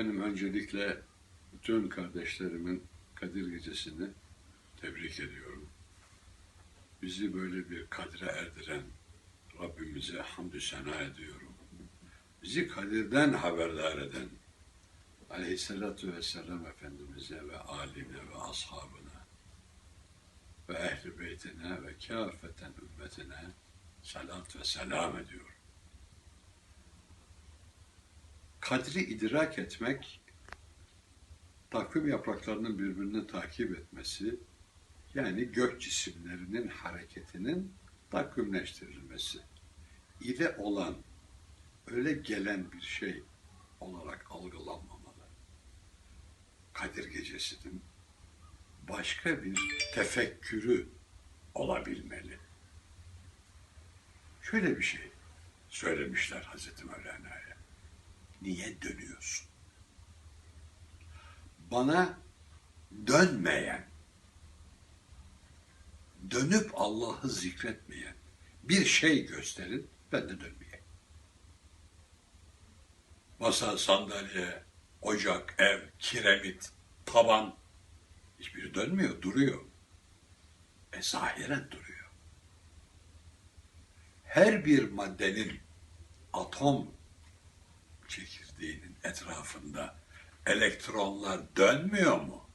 Efendim öncelikle bütün kardeşlerimin Kadir Gecesi'ni tebrik ediyorum. Bizi böyle bir kadre erdiren Rabbimize hamdü sena ediyorum. Bizi Kadir'den haberdar eden Aleyhisselatü Vesselam Efendimiz'e ve aline ve ashabına ve ehli beytine ve kâfeten ümmetine salat ve selam ediyorum. Kadri idrak etmek, takvim yapraklarının birbirini takip etmesi, yani gök cisimlerinin hareketinin takvimleştirilmesi ile olan, öyle gelen bir şey olarak algılanmamalı. Kadir Gecesi'nin başka bir tefekkürü olabilmeli. Şöyle bir şey söylemişler Hazreti Mevlana'ya. Niye dönüyorsun? Bana dönmeyen, dönüp Allah'ı zikretmeyen bir şey gösterin, ben de dönmeyeyim. Masa, sandalye, ocak, ev, kiremit, taban, hiçbiri dönmüyor, duruyor. E zahiren duruyor. Her bir maddenin atom etrafında elektronlar dönmüyor mu?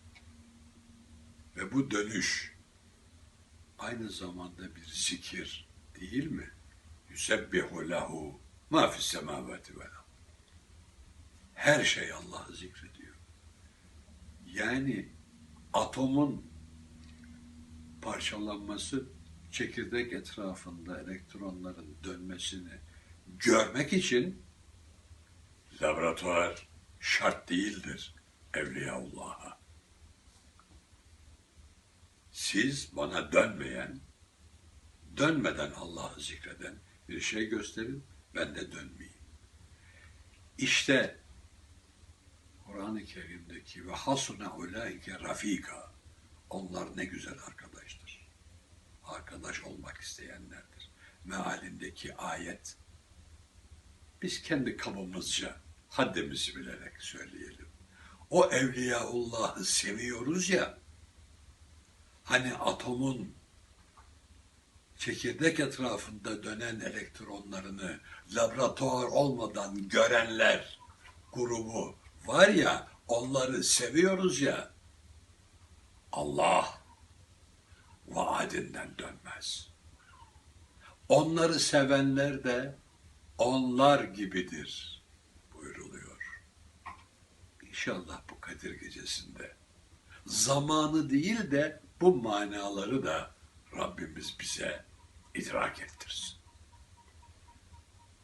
Ve bu dönüş aynı zamanda bir zikir değil mi? Yusebbihu lehu ma fis semavati vel. Her şey Allah'ı zikrediyor. Yani atomun parçalanması çekirdek etrafında elektronların dönmesini görmek için laboratuvar şart değildir Evliyaullah'a. Siz bana dönmeyen, dönmeden Allah'ı zikreden bir şey gösterin, ben de dönmeyeyim. İşte Kur'an-ı Kerim'deki ve hasune ulaike rafika onlar ne güzel arkadaştır. Arkadaş olmak isteyenlerdir. Mealindeki ayet biz kendi kabımızca haddimizi bilerek söyleyelim. O Evliyaullah'ı seviyoruz ya, hani atomun çekirdek etrafında dönen elektronlarını laboratuvar olmadan görenler grubu var ya, onları seviyoruz ya, Allah vaadinden dönmez. Onları sevenler de onlar gibidir buyruluyor. İnşallah bu Kadir Gecesi'nde zamanı değil de bu manaları da Rabbimiz bize idrak ettirsin.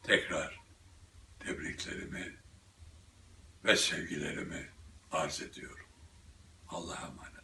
Tekrar tebriklerimi ve sevgilerimi arz ediyorum. Allah'a emanet.